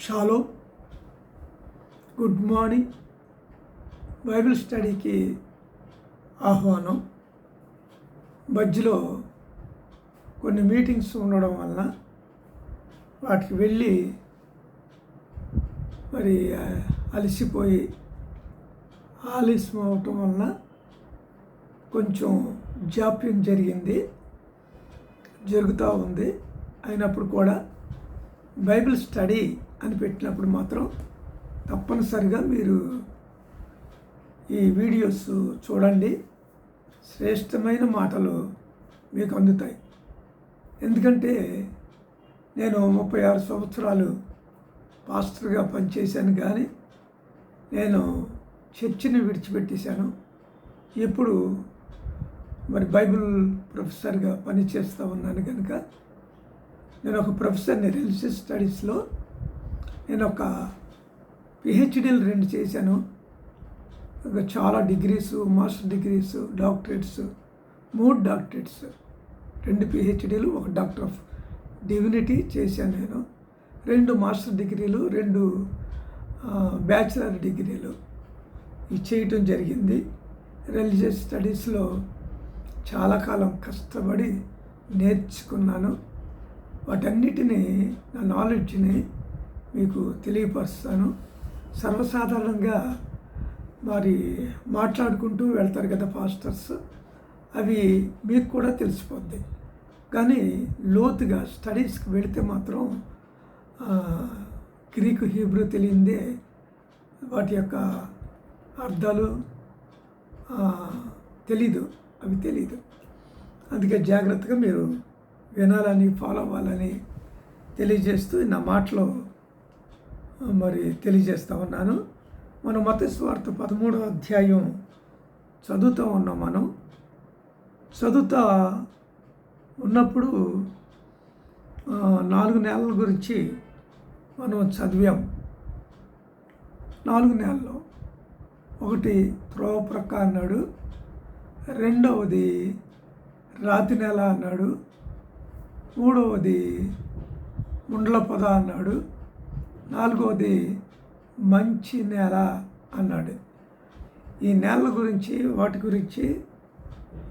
Shallow good morning Bible స్టడీకి ఆహ్వానం. మధ్యలో కొన్ని మీటింగ్స్ ఉండడం వలన వాటికి వెళ్ళి మరి అలసిపోయి ఆలస్యం అవటం వలన కొంచెం జాప్యం జరిగింది జరుగుతూ ఉంది. అయినప్పుడు కూడా బైబిల్ స్టడీ అని పెట్టినప్పుడు మాత్రం తప్పనిసరిగా మీరు ఈ వీడియోస్ చూడండి. శ్రేష్టమైన మాటలు మీకు అందుతాయి. ఎందుకంటే నేను ముప్పై ఆరు సంవత్సరాలు పాస్టర్గా పనిచేశాను కానీ నేను చర్చిని విడిచిపెట్టేశాను. ఇప్పుడు మరి బైబిల్ ప్రొఫెసర్గా పనిచేస్తూ ఉన్నాను కనుక నేను ఒక ప్రొఫెసర్ని రిలీజియస్ స్టడీస్లో నేను ఒక పిహెచ్డీలు రెండు చేశాను. చాలా డిగ్రీస్ మాస్టర్ డిగ్రీస్ డాక్టరేట్స్ మూడు డాక్టరేట్స్. రెండు పిహెచ్డీలు ఒక డాక్టర్ ఆఫ్ డివినిటీ చేశాను నేను. రెండు మాస్టర్ డిగ్రీలు రెండు బ్యాచిలర్ డిగ్రీలు. ఇది చేయటం జరిగింది. రిలీజియస్ స్టడీస్లో చాలా కాలం కష్టపడి నేర్చుకున్నాను. వాటన్నిటినీ నా నాలెడ్జ్ని మీకు తెలియపరుస్తాను. సర్వసాధారణంగా మరి మాట్లాడుకుంటూ వెళ్తారు కదా పాస్టర్స్ అవి మీకు కూడా తెలిసిపోద్ది. కానీ లోతుగా స్టడీస్కి వెళితే మాత్రం గ్రీకు హీబ్రూ తెలియందే వాటి యొక్క అర్థాలు తెలీదు అవి తెలీదు. అందుకే జాగ్రత్తగా మీరు వినాలని ఫాలో అవ్వాలని తెలియజేస్తూ నా మాటలో మరి తెలియజేస్తూ ఉన్నాను. మనం మత స్వార్థ పదమూడో అధ్యాయం చదువుతూ ఉన్నాం మనం. చదువుతా ఉన్నప్పుడు నాలుగు నెలల గురించి మనం చదివాం. నాలుగు నెలల్లో. ఒకటి త్రోవ ప్రక్క అన్నాడు రెండవది రాతి నెల అన్నాడు. మూడవది ముండ్ల పొద అన్నాడు. నాలుగవది మంచి నేల అన్నాడు. ఈ నేల గురించి వాటి గురించి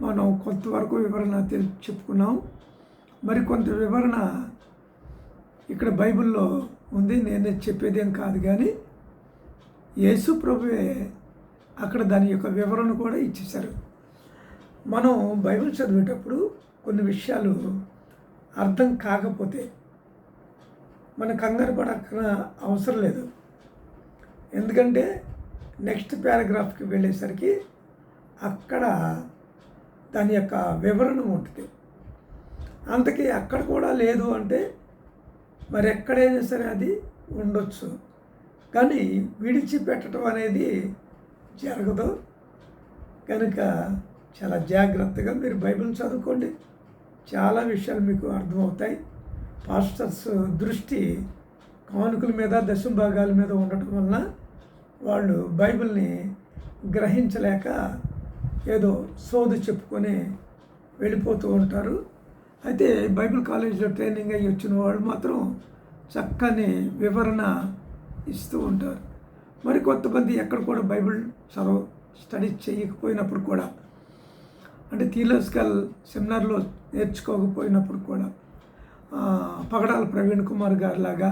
మనం కొంతవరకు వివరణ తెలి చెప్పుకున్నాం. మరి కొంత వివరణ ఇక్కడ బైబిల్లో ఉంది. నేనే చెప్పేదేం కాదు కానీ యేసు ప్రభువే అక్కడ దాని యొక్క వివరణ కూడా ఇచ్చేశారు. మనం బైబిల్ చదివేటప్పుడు కొన్ని విషయాలు అర్థం కాకపోతే మన కంగారు పడక్కన అవసరం లేదు. ఎందుకంటే నెక్స్ట్ పారాగ్రాఫ్కి వెళ్ళేసరికి అక్కడ దాని యొక్క వివరణ ఉంటుంది. అంతకీ అక్కడ కూడా లేదు అంటే మరి ఎక్కడైనా సరే అది ఉండొచ్చు. కానీ విడిచిపెట్టడం అనేది జరగదు. కనుక చాలా జాగ్రత్తగా మీరు బైబిల్ చదువుకోండి. చాలా విషయాలు మీకు అర్థమవుతాయి. పాస్టర్స్ దృష్టి కానుకల మీద దశంభాగాల మీద ఉండటం వలన వాళ్ళు బైబిల్ని గ్రహించలేక ఏదో సోదు చెప్పుకొని వెళ్ళిపోతూ ఉంటారు. అయితే బైబిల్ కాలేజీలో ట్రైనింగ్ అయ్యి వచ్చిన వాళ్ళు మాత్రం చక్కని వివరణ ఇస్తూ ఉంటారు. మరి కొంతమంది ఎక్కడ కూడా బైబిల్ చదవ స్టడీ చేయకపోయినప్పుడు కూడా అంటే థియలాజికల్ సెమినార్లో నేర్చుకోకపోయినప్పుడు కూడా పగడాల ప్రవీణ్ కుమార్ గారి లాగా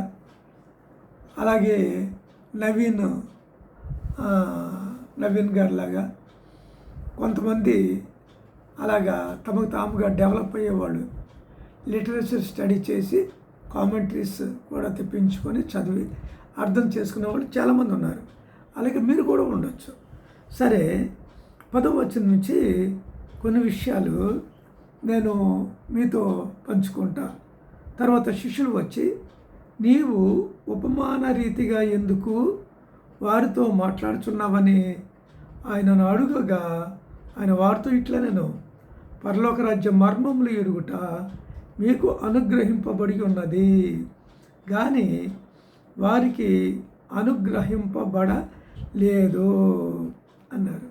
అలాగే నవీన్ నవీన్ గారి లాగా కొంతమంది అలాగా తమకు తాముగా డెవలప్ అయ్యేవాళ్ళు లిటరేచర్ స్టడీ చేసి కామెంటరీస్ కూడా తెప్పించుకొని చదివి అర్థం చేసుకునే వాళ్ళు చాలామంది ఉన్నారు. అలాగే మీరు కూడా ఉండొచ్చు. సరే పదవ వచ్చిన నుంచి కొన్ని విషయాలు నేను మీతో పంచుకుంటా. తర్వాత శిష్యులు వచ్చి నీవు ఉపమాన రీతిగా ఎందుకు వారితో మాట్లాడుచున్నావని ఆయనను అడుగగా ఆయన వారితో ఇట్లా నేను పరలోక రాజ్య మర్మములు ఎరుగుట మీకు అనుగ్రహింపబడి ఉన్నది. కానీ వారికి అనుగ్రహింపబడలేదు అన్నారు.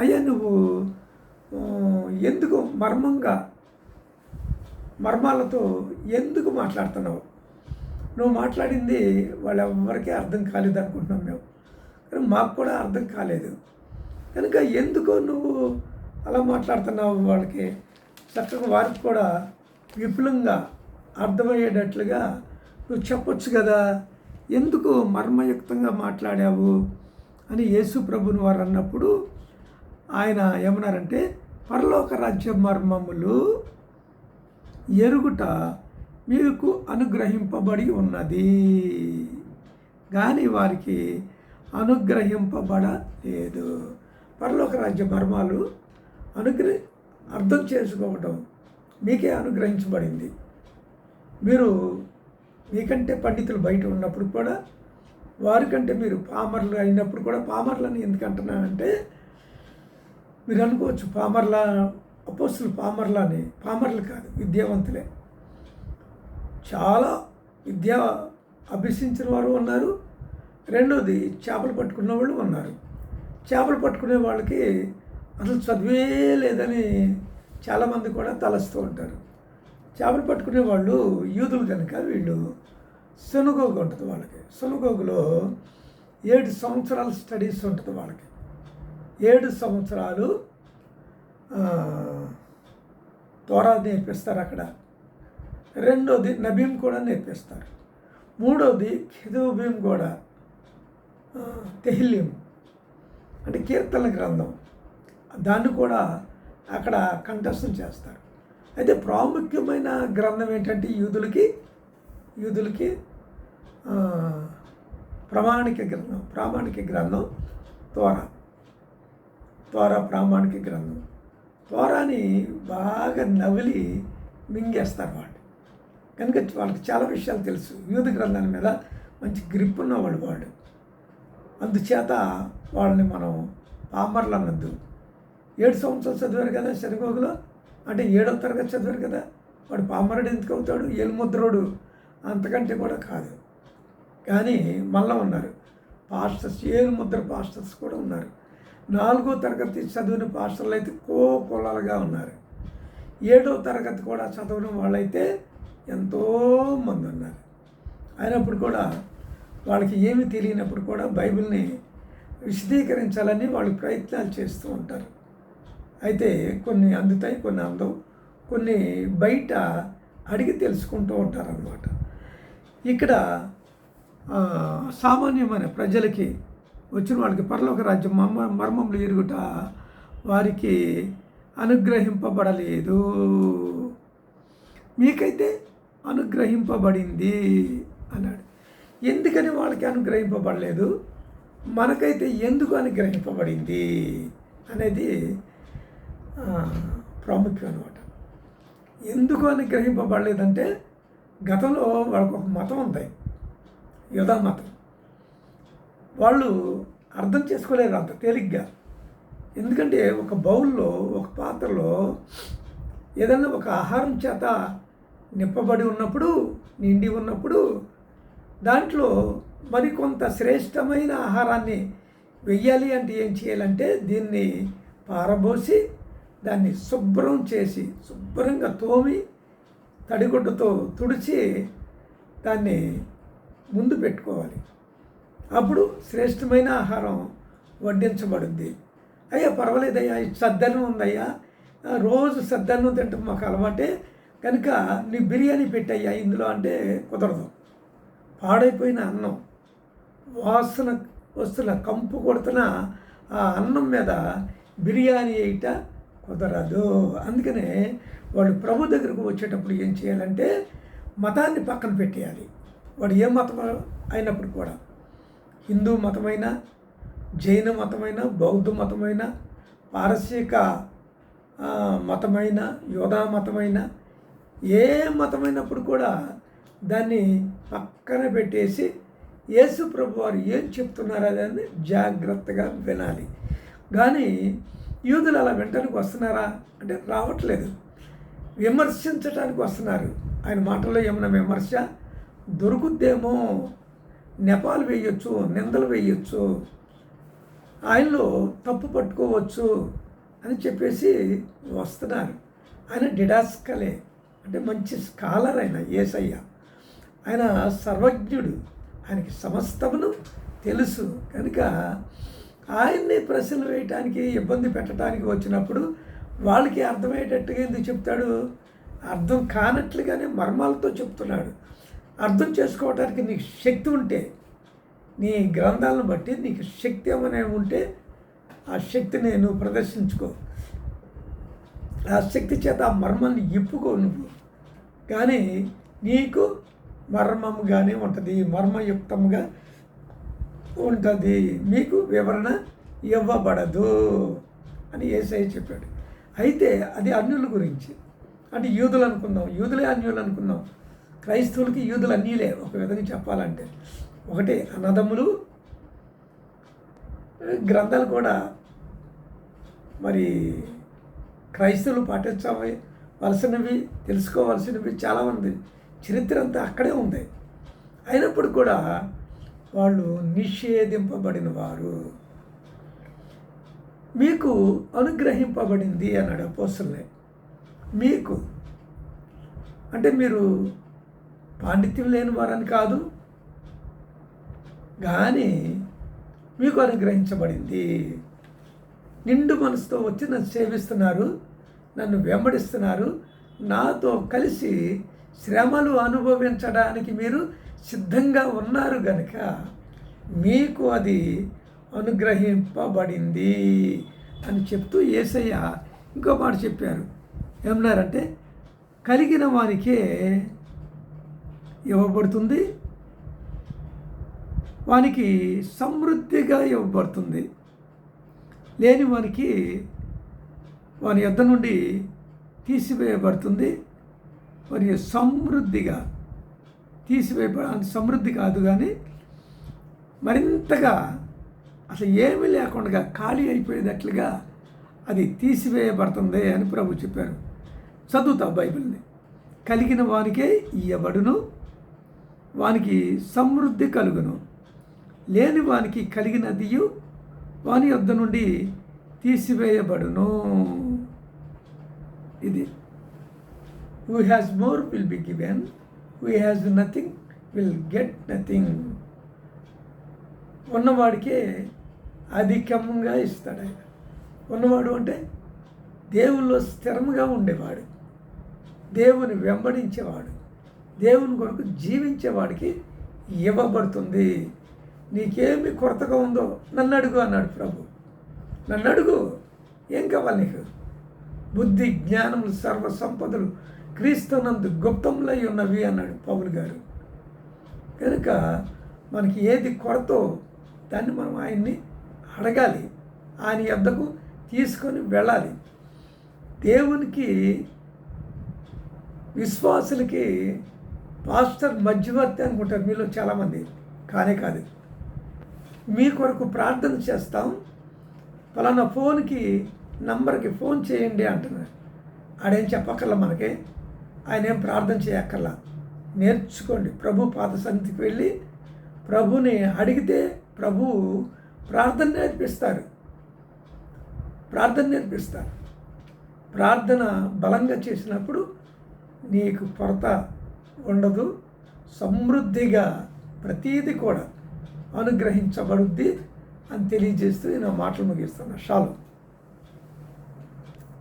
అయ్యా నువ్వు ఎందుకు మర్మంగా? మర్మాలతో ఎందుకు మాట్లాడుతున్నావు? నువ్వు మాట్లాడింది వాళ్ళెవ్వరికీ అర్థం కాలేదు అనుకుంటున్నాం మేము. కానీ మాకు కూడా అర్థం కాలేదు. కనుక ఎందుకు నువ్వు అలా మాట్లాడుతున్నావు వాళ్ళకి? చక్కగా వారికి కూడా విపులంగా అర్థమయ్యేటట్లుగా నువ్వు చెప్పొచ్చు కదా. ఎందుకు మర్మయుక్తంగా మాట్లాడావు? అని యేసు ప్రభుని వారు అన్నప్పుడు ఆయన ఏమన్నారంటే పరలోక రాజ్య మర్మములు ఎరుగుట మీకు అనుగ్రహింపబడి ఉన్నది. కానీ వారికి అనుగ్రహింపబడలేదు. పరలోక రాజ్య మర్మాలు అనుగ్రహ అర్థం చేసుకోవటం మీకే అనుగ్రహించబడింది. మీరు మీకంటే పండితులు బయట ఉన్నప్పుడు కూడా వారికంటే మీరు పామర్లు అయినప్పుడు కూడా పామర్లని ఎందుకంటున్నానంటే అంటే మీరు అనుకోవచ్చు పామర్లా అపోస్తులు పామర్ల అని పామర్లు కాదు విద్యావంతులే. చాలా విద్య అభ్యసించిన వారు ఉన్నారు. రెండోది చేపలు పట్టుకున్న వాళ్ళు ఉన్నారు. చేపలు పట్టుకునే వాళ్ళకి అసలు చదివే లేదని చాలామంది కూడా తలస్తూ ఉంటారు. చేపలు పట్టుకునే వాళ్ళు యూదులు కనుక వీళ్ళు శనుగోగు ఉంటుంది వాళ్ళకి. శనుగోగులో ఏడు సంవత్సరాల స్టడీస్ ఉంటుంది వాళ్ళకి. ఏడు సంవత్సరాలు తోరా నేర్పిస్తారు అక్కడ. రెండోది నబీం కూడా నేర్పిస్తారు. మూడోది కెదోబీం కూడా తెహిలీం అంటే కీర్తన గ్రంథం. దాన్ని కూడా అక్కడ కంఠస్థం చేస్తారు. అయితే ప్రాముఖ్యమైన గ్రంథం ఏంటంటే యూదులకి యూదులకి ప్రామాణిక గ్రంథం ప్రామాణిక గ్రంథం ద్వారా త్వర ప్రామాణిక గ్రంథం. తోరాని బాగా నవిలి మింగేస్తారు వాళ్ళు. కనుక వాళ్ళకి చాలా విషయాలు తెలుసు. యూధ గ్రంథాల మీద మంచి గ్రిప్ ఉన్నవాడు వాడు. అందుచేత వాళ్ళని మనం పామర్లు అన్నద్దు ఏడు సంవత్సరాలు చదివారు కదా శనిగోగులో? అంటే ఏడో తరగతి చదివారు కదా? వాడు పామరుడు ఎందుకు అవుతాడు? ఎలుముద్రుడు అంతకంటే కూడా కాదు. కానీ మళ్ళా ఉన్నారు. పాస్టర్స్ ఏలుముద్ర పాస్టర్స్ కూడా ఉన్నారు. నాలుగో తరగతి చదివిన పాస్టర్లు అయితే కో కులాలుగా ఉన్నారు. ఏడో తరగతి కూడా చదవడం వాళ్ళైతే ఎంతోమంది ఉన్నారు. అయినప్పుడు కూడా వాళ్ళకి ఏమి తెలియనప్పుడు కూడా బైబిల్ని విశదీకరించాలని వాళ్ళు ప్రయత్నాలు చేస్తూ ఉంటారు. అయితే కొన్ని అందుతాయి కొన్ని అందవు. కొన్ని బయట అడిగి తెలుసుకుంటూ ఉంటారన్నమాట. ఇక్కడ సామాన్యమైన ప్రజలకి వచ్చిన వాళ్ళకి పరలోక రాజ్యం మర్మ మర్మములు ఎరుగుట వారికి అనుగ్రహింపబడలేదు. మీకైతే అనుగ్రహింపబడింది అన్నాడు. ఎందుకని వాళ్ళకి అనుగ్రహింపబడలేదు? మనకైతే ఎందుకు అనుగ్రహింపబడింది అనేది ప్రాముఖ్యం అనమాట ఎందుకు అనుగ్రహింపబడలేదంటే గతంలో వాళ్ళకు ఒక మతం ఉంది. యుధ మతం వాళ్ళు అర్థం చేసుకోలేరు అంత తేలిగ్గా. ఎందుకంటే ఒక బౌల్లో ఒక పాత్రలో ఏదైనా ఒక ఆహారం చేత నింపబడి ఉన్నప్పుడు నిండి ఉన్నప్పుడు దాంట్లో మరికొంత శ్రేష్టమైన ఆహారాన్ని వెయ్యాలి అంటే ఏం చేయాలంటే దీన్ని పారబోసి దాన్ని శుభ్రం చేసి శుభ్రంగా తోమి తడిగుడ్డతో తుడిచి దాన్ని ముందు పెట్టుకోవాలి. అప్పుడు శ్రేష్టమైన ఆహారం వడ్డించబడుద్ది అయ్యా పర్వాలేదయ్యా సద్దనం ఉందయ్యా. రోజు సద్దన్నం తింటాం మాకు అలవాటే. కనుక నీ బిర్యానీ పెట్టయ్యా ఇందులో అంటే కుదరదు. పాడైపోయిన అన్నం వాసన వస్తున్న కంపు కొడుతున్న ఆ అన్నం మీద బిర్యానీ వేయట కుదరదు. అందుకనే వాడు ప్రభు దగ్గరకు వచ్చేటప్పుడు ఏం చేయాలంటే మతాన్ని పక్కన పెట్టేయాలి. వాడు ఏ మతం అయినప్పుడు కూడా. హిందూ మతమైన జైన మతమైన బౌద్ధ మతమైన పారసీక మతమైన యోధా మతమైన ఏ మతమైనప్పుడు కూడా దాన్ని పక్కన పెట్టేసి యేసు ప్రభు వారు ఏం చెప్తున్నారు దాన్ని జాగ్రత్తగా వినాలి. కానీ యూదులు అలా వినటానికి వస్తున్నారా? అంటే రావట్లేదు. విమర్శించడానికి వస్తున్నారు. ఆయన మాటల్లో ఏమైనా విమర్శ? దొరుకుద్దేమో నెపాలు వేయొచ్చు నిందలు వేయొచ్చు ఆయనలో తప్పు పట్టుకోవచ్చు అని చెప్పేసి వస్తున్నారు. ఆయన డిడాస్కలే అంటే మంచి స్కాలర్ ఆయన ఏసయ్య. ఆయన సర్వజ్ఞుడు ఆయనకి సమస్తమును తెలుసు. కనుక ఆయన్ని ప్రశ్నలు వేయటానికి ఇబ్బంది పెట్టడానికి వచ్చినప్పుడు వాళ్ళకి అర్థమయ్యేటట్టుగా ఎందుకు చెప్తాడు? అర్థం కానట్లుగానే మర్మాలతో చెప్తున్నాడు. అర్థం చేసుకోవడానికి నీకు శక్తి ఉంటే నీ గ్రంథాలను బట్టి నీకు శక్తి ఏమైనా ఉంటే ఆ శక్తిని నువ్వు ప్రదర్శించుకో. ఆ శక్తి చేత ఆ మర్మాన్ని ఇప్పుకో నువ్వు. కానీ నీకు మర్మముగానే ఉంటుంది మర్మయుక్తంగా ఉంటుంది. మీకు వివరణ ఇవ్వబడదు అని ఏసఐ చెప్పాడు. అయితే అది అన్యుల గురించి. అంటే యూదులు అనుకుందాం యూదులే అన్యులు అనుకుందాం. క్రైస్తవులకి యూదులు అన్యులే ఒక విధంగా చెప్పాలంటే. ఒకటి అన్నదమ్ములు గ్రంథాలు కూడా మరి క్రైస్తవులు పాటించవలసినవి తెలుసుకోవాల్సినవి చాలా ఉంది. చరిత్ర అంతా అక్కడే ఉంది. అయినప్పుడు కూడా వాళ్ళు నిషేధింపబడిన వారు మీకు అనుగ్రహింపబడింది అన్నాడు అపోసలే మీకు అంటే మీరు పాండిత్యం లేని వారని కాదు. కానీ మీకు అనుగ్రహించబడింది. నిండు మనసుతో వచ్చి నన్ను సేవిస్తున్నారు నన్ను వెంబడిస్తున్నారు. నాతో కలిసి శ్రమలు అనుభవించడానికి మీరు సిద్ధంగా ఉన్నారు గనుక మీకు అది అనుగ్రహింపబడింది అని చెప్తూ ఏసయ్య ఇంకో మాట చెప్పారు. ఏమన్నారంటే కలిగిన వారికే ఇవ్వబడుతుంది. వానికి సమృద్ధిగా ఇవ్వబడుతుంది. లేని వానికి వాని యొద్ద నుండి తీసివేయబడుతుంది. మరియు సమృద్ధిగా తీసివేయబడ సమృద్ధి కాదు కానీ మరింతగా అసలు ఏమీ లేకుండా ఖాళీ అయిపోయేటట్లుగా అది తీసివేయబడుతుంది అని ప్రభు చెప్పారు. చదువుతా బైబిల్ని. కలిగిన వానికే ఇయ్యబడును. వానికి సమృద్ధి కలుగును. లేని వానికి కలిగినదియు వాని యొద్ద నుండి తీసివేయబడును. ఇది. Who has more will be given who has nothing will get nothing ఉన్నవాడికే అధికంగా ఇస్తాడు ఆయన. ఉన్నవాడు అంటే దేవుల్లో స్థిరముగా ఉండేవాడు. దేవుని వెంబడించేవాడు. దేవుని కొరకు జీవించేవాడికి ఇవ్వబడుతుంది. నీకేమి కొరతగా ఉందో నన్ను అడుగు అన్నాడు ప్రభు. నన్ను అడుగు ఏం కావాలి నీకు? బుద్ధి జ్ఞానములు సర్వ సంపదలు క్రీస్తునందు గుప్తములై ఉన్నవి అన్నాడు పౌలు గారు. కనుక మనకి ఏది కొరతో దాన్ని మనం ఆయన్ని అడగాలి. ఆయన యొద్దకు తీసుకొని వెళ్ళాలి. దేవునికి విశ్వాసులకి పాస్టర్ మధ్యవర్తి అనుకుంటారు మీలో చాలామంది. కానే కాదు. మీ కొరకు ప్రార్థన చేస్తాం. పలానా ఫోన్కి నంబర్కి ఫోన్ చేయండి అంటున్నారు. ఆడేం చెప్పక్కర్లా మనకి? ఆయన ఏం ప్రార్థన చేయక్కర్లా? నేర్చుకోండి. ప్రభు పాత సన్నిధికి వెళ్ళి ప్రభుని అడిగితే ప్రభు ప్రార్థన నేర్పిస్తారు. ప్రార్థన నేర్పిస్తారు. ప్రార్థన బలంగా చేసినప్పుడు నీకు కొరత ఉండదు. సమృద్ధిగా ప్రతీది కూడా అనుగ్రహించబడుద్ది అని తెలియజేస్తూ నేను మాటలు ముగిస్తాను షాలు.